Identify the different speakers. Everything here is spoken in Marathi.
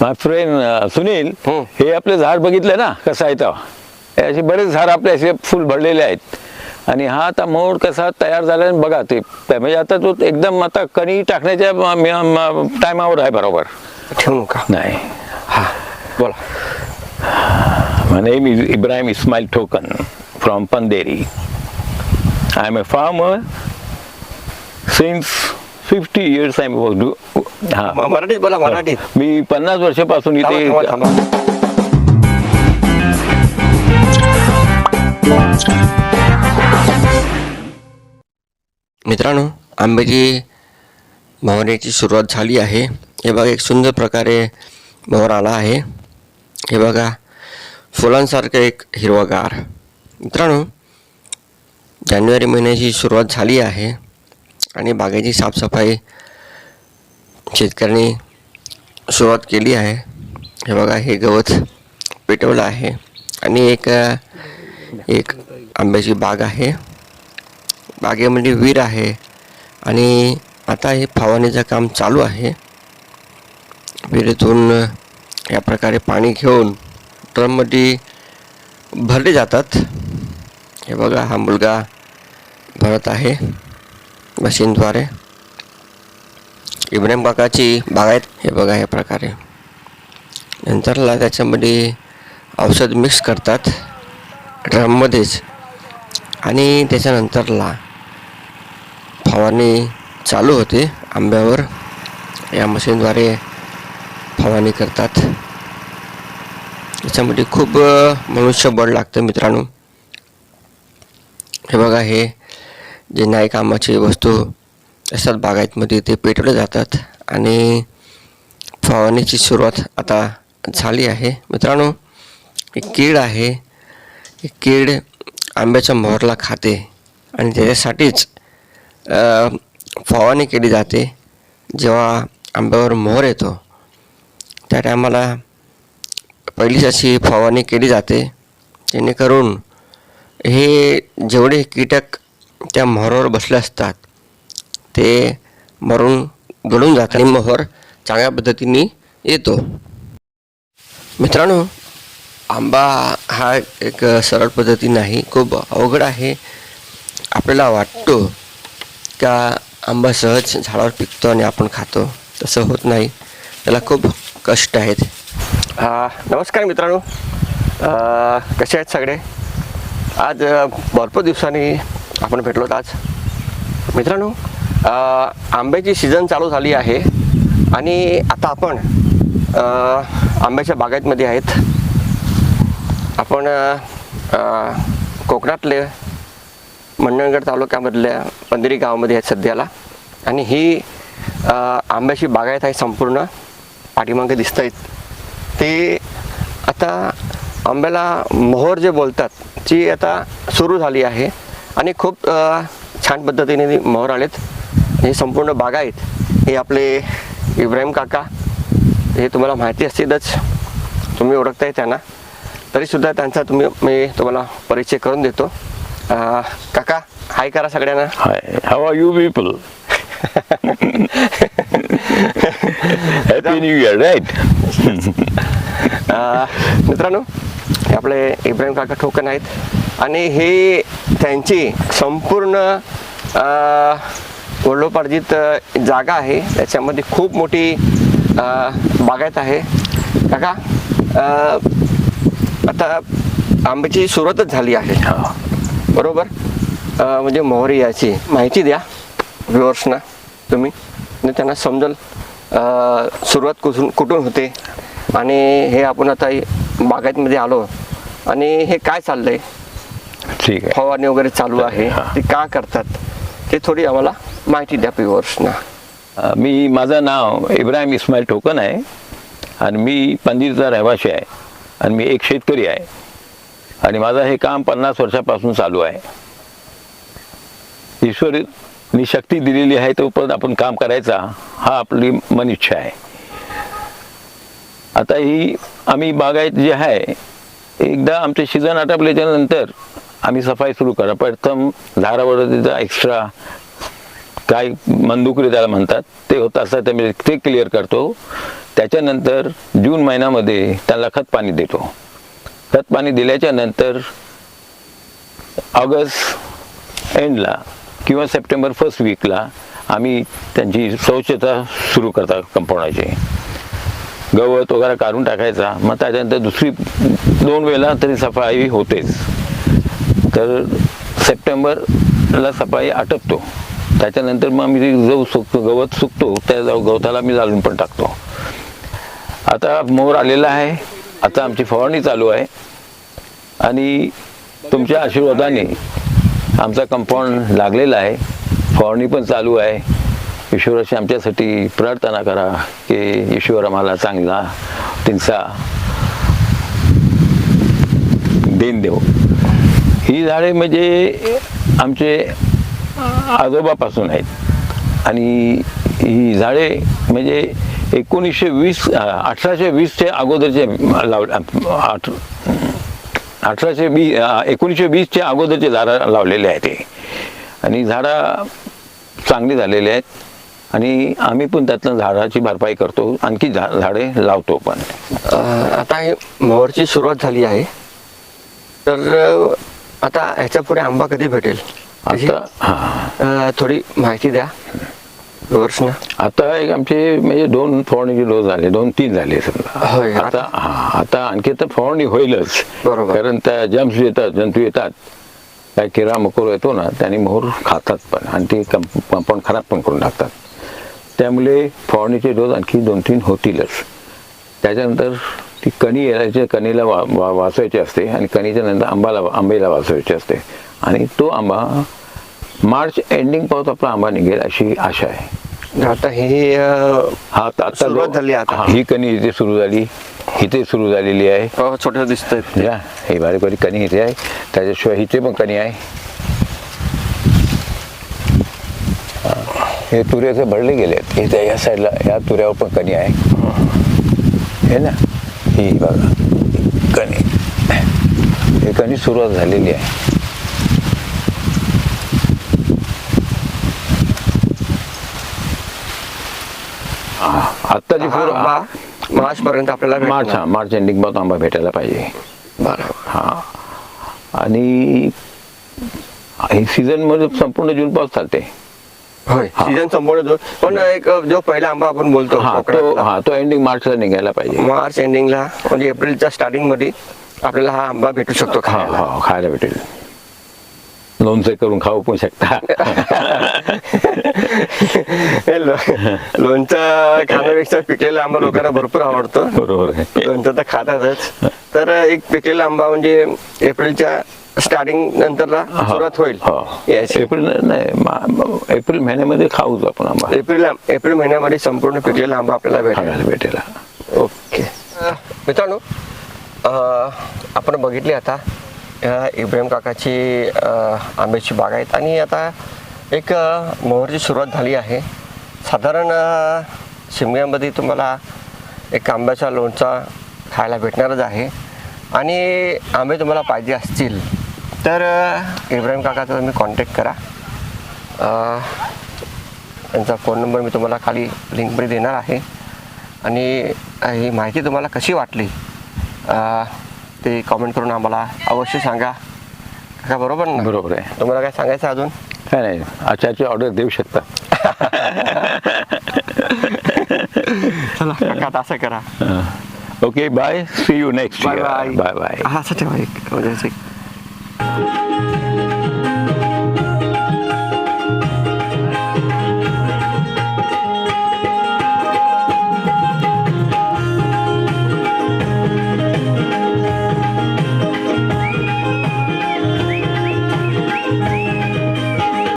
Speaker 1: माय फ्रेंड सुनील
Speaker 2: हं.
Speaker 1: हे आपले झाड बघितलं ना कसं आहे हे असे बरेच झाड आपले असे फुल भरलेले आहेत आणि हा आता मोड कसा तयार झाला बघा ते म्हणजे आता तो एकदम आता कणी टाकण्याच्या टायमावर आहे बरोबर
Speaker 2: ठेवू नका
Speaker 1: नाही
Speaker 2: हा बोला
Speaker 1: name is Ibrahim Ismail Tokan from Panderi. I am a farmer. Since 50 years I was do. हा.
Speaker 2: म- मराठीत बोला मराठीत.
Speaker 1: मी पन्नास वर्षापासून
Speaker 2: थांबा,
Speaker 1: इथे
Speaker 2: थांबा, थांबा. मित्रांनो आंब्याची मोहऱ्याची सुरुवात झाली आहे. हे बघा एक सुंदर प्रकारे मोहर आला आहे. हे बघा फुलांसारखं एक हिरवागार. मित्रांनो जानेवारी महिन्याची सुरुवात झाली आहे आणि बागेची साफसफाई शेतकऱ्यांनी सुरुवात केली आहे. हे बघा हे गवत पेटवलं आहे आणि एक एक आंब्याची बाग आहे. बागेमध्ये विहीर आहे आणि आता हे फवारणीचं काम चालू आहे. विहिरीतून या प्रकारे पाणी घेऊन ड्रममध्ये भरले जातात. हे बघा हा मुलगा भरत आहे मशीनद्वारे. इब्राहिम काकाची बागायत हे बघा या प्रकारे. नंतरला त्याच्यामध्ये औषध मिक्स करतात ड्रममध्येच. आणि त्याच्यानंतरला फवारणी चालू होते आंब्यावर. या मशीनद्वारे फवारणी करतात. याच्यामध्ये खूप मनुष्यबळ लागतं मित्रांनो. हे बघा हे जे नाही कामाची वस्तू असतात बागायतमध्ये ते पेटवले जातात आणि फवारणीची सुरुवात आता झाली आहे. मित्रांनो एक कीड आहे. कीड आंब्याच्या मोहरला खाते आणि त्याच्यासाठीच फवारणी केली जाते. जेव्हा आंब्यावर मोहर येतो त्या टायमाला पहिलीच अशी फवारणी केली जाते. जेणेकरून हे जेवढे कीटक त्या मोहरावर बसले असतात ते मरून गळून जातात. आणि मोहर चांगल्या पद्धतीने येतो. मित्रांनो आंबा हा एक सरळ पद्धती नाही खूप अवघड आहे. आपल्याला वाटतो का आंबा सहज झाडावर पिकतो आणि आपण खातो? तसं होत नाही. त्याला खूप कष्ट आहेत. नमस्कार मित्रांनो. कसे आहेत सगळे? आज भरपूर दिवसांनी आपण भेटलो आज. मित्रांनो आंब्याची सीझन चालू झाली आहे आणि आता आपण आंब्याच्या बागायतमध्ये आहेत. आपण कोकणातले मंडणगड तालुक्यामधल्या पंधरी गावामध्ये आहेत सध्याला. आणि ही आंब्याची बागायत आहे संपूर्ण पाठीमागे दिसत आहेत ते आता आंब्याला मोहर जे बोलतात ती आता सुरू झाली आहे. आणि खूप छान पद्धतीने मोहर आलेत. हे संपूर्ण बागा आहेत. हे आपले इब्राहिम काका हे तुम्हाला माहिती असतीलच. तुम्ही ओळखताय त्यांना. तरीसुद्धा त्यांचा तुम्ही मी तुम्हाला परिचय करून देतो. काका हाय करा सगळ्यांना.
Speaker 1: Hi. How are you people happy new year right
Speaker 2: मित्रांनो हे आपले इब्राहिम काका ठोकन आहेत. आणि हे त्यांची संपूर्ण वडिलोपार्जित जागा आहे. त्याच्यामध्ये खूप मोठी बागायत आहे. काका आता आंब्याची सुरुवातच झाली आहे. बरोबर? अ, म्हणजे मोहरी याची माहिती द्या व्ह्युअर्सना तुम्ही. म्हणजे त्यांना समजेल सुरुवात कुठून कुठून होते. आणि हे आपण आता बागायतमध्ये आलो. आणि हे काय चाललंय?
Speaker 1: ठीक आहे.
Speaker 2: फवारणी वगैरे चालू आहे
Speaker 1: हा.
Speaker 2: ते का करतात? ते थोडी आम्हाला माहिती द्या
Speaker 1: पिवर्सना मी माझं नाव इब्राहिम इस्माईल टोकन आहे आणि मी पंदिरचा रहिवासी आहे आणि मी एक शेतकरी आहे. आणि माझं हे काम पन्नास वर्षापासून चालू आहे. ईश्वरनी शक्ती दिलेली आहे तो पण आपण काम करायचा हा आपली मन इच्छा आहे. आता ही आम्ही बागायत जे आहे एकदा आमचे सीझन आटपल्याच्या नंतर आम्ही सफाई सुरू करा. प्रथम झाडावर त्याचा एक्स्ट्रा काय मंदुकरी त्याला म्हणतात ते होत असतात मी ते क्लिअर करतो. त्याच्यानंतर जून महिन्यामध्ये त्याला खत पाणी देतो. खत पाणी दिल्याच्या नंतर ऑगस्ट एंडला किंवा सप्टेंबर फर्स्ट वीकला आम्ही त्यांची स्वच्छता सुरू करतात कंपाऊंडाची. गवत वगैरे काढून टाकायचा. मग त्याच्यानंतर दुसरी दोन वेळेला तरी सफाई होतेच. तर सप्टेंबरला सफाई आटपतो. त्याच्यानंतर मग आम्ही जाऊ सुक गवत सुकतो त्या जाऊ- गवताला मी जाळून पण टाकतो. आता मोर आलेला आहे. आता आमची फवारणी चालू आहे. आणि तुमच्या आशीर्वादाने आमचा कंपाऊंड लागलेला आहे. फवारणी पण चालू आहे. ईश्वराशी आमच्यासाठी प्रार्थना करा की ईश्वर आम्हाला चांगला त्यांचा देण देव. ही झाडे म्हणजे आमचे आजोबापासून आहेत. आणि ही झाडे म्हणजे एकोणीसशे वीस अठराशे वीसच्या अगोदरचे लाव आठ अठराशे वी एकोणीसशे वीसच्या अगोदरचे झाडं लावलेले आहेत ते आणि झाडं चांगली झालेली आहेत. आणि आम्ही पण त्यातनं झाडाची भरपाई करतो. आणखी झा झाडे लावतो पण.
Speaker 2: आता हे मोहरची सुरुवात झाली आहे. तर आता ह्याच्या पुढे आंबा कधी भेटेल? त्याची,
Speaker 1: आता हां.
Speaker 2: अ, थोडी माहिती द्या.
Speaker 1: आता एक आमचे म्हणजे दोन फवारणीचे डोस झाले दोन तीन झाले समजा.
Speaker 2: होय,
Speaker 1: आता हा आता आणखी तर फवारणी होईलच.
Speaker 2: बरोबर.
Speaker 1: कारण त्या जम्स येतात जंतू येतात. काय किरा मकोर येतो ना त्याने मोहर खातात पण. आणि ते कंपाऊंड खराब पण करून टाकतात. त्यामुळे फवारणीचे डोस आणखी दोन तीन होतीलच. त्याच्यानंतर ती कणी यायच्या कणीला वा वा वाचवायची असते आणि कणीच्या नंतर आंबाला आंबेला वाचवायची असते. आणि तो आंबा मार्च एंडिंग पावत आपला आंबा निघेल अशी आशा आहे.
Speaker 2: आता हे
Speaker 1: हा आता आता
Speaker 2: झाली आता.
Speaker 1: हा, ही कणी इथे सुरू झाली. इथे सुरू झालेली आहे.
Speaker 2: अ, छोटं दिसतंय.
Speaker 1: या ही बारीक बारीक कणी इथे आहे. त्याच्याशिवाय इथे पण कणी आहे. हा, हे तुऱ्याचे भरले गेले आहेत इथे या साईडला या तुऱ्यावर पण कणी आहे. हे ना? ही बघा. कणी. हे कणी सुरुवात झालेली आहे. हा, आत्ताची
Speaker 2: हा
Speaker 1: फुलं
Speaker 2: मार्च पर्यंत आपल्याला
Speaker 1: मार्च. हा. मार्च एंडिंगपासून आंबा भेटायला पाहिजे.
Speaker 2: बरोबर.
Speaker 1: हा. आणि हे सीझनमध्ये संपूर्ण जून पाऊस चालते.
Speaker 2: होय. सीझन जो पण एक जो पहिला आंबा आपण बोलतो
Speaker 1: हा तो हा तो एंडिंग मार्चला निघायला पाहिजे.
Speaker 2: मार्च एंडिंगला म्हणजे एप्रिलच्या स्टार्टिंगमध्ये आपल्याला हा आंबा भेटू शकतो खायला.
Speaker 1: खायला भेटेल. लोणचं करून खाऊ पण शकता.
Speaker 2: लोणचं खाण्यापेक्षा पिकलेला आंबा लोकांना भरपूर आवडतो.
Speaker 1: बरोबर
Speaker 2: लोणचं तर खातातच. तर एक पिकलेला आंबा म्हणजे एप्रिलच्या स्टार्टिंग नंतरला सुरुवात होईल.
Speaker 1: हो. एप्रिल नाही एप्रिल महिन्यामध्ये खाऊच आपण आंबा.
Speaker 2: एप्रिल एप्रिल महिन्यामध्ये संपूर्ण पिकलेला आंबा आपल्याला भेटेल.
Speaker 1: खायला भेटेल.
Speaker 2: ओके मित्रांनो आपण बघितली आता इब्राहिम काकाची आंब्याची बाग आहेत. आणि आता एक मोहरची सुरुवात झाली आहे. साधारण शिमग्यामध्ये तुम्हाला एक आंब्याचा लोणचा खायला भेटणारच आहे. आणि आंबे तुम्हाला पाहिजे असतील. तर इब्राहिम काकाचा तुम्ही कॉन्टॅक्ट करा. त्यांचा फोन नंबर मी तुम्हाला खाली लिंकमध्ये देणार आहे. आणि ही माहिती तुम्हाला कशी वाटली ते कॉमेंट करून आम्हाला अवश्य सांगा. का बरोबर ना?
Speaker 1: बरोबर आहे.
Speaker 2: तुम्हाला काय सांगायचं अजून?
Speaker 1: काय नाही आचारची ऑर्डर देऊ शकता.
Speaker 2: चला काका आता असं करा.
Speaker 1: Okay bye see you next
Speaker 2: bye bye
Speaker 1: bye bye
Speaker 2: हा असं ठेवा एक म्हणजे एक.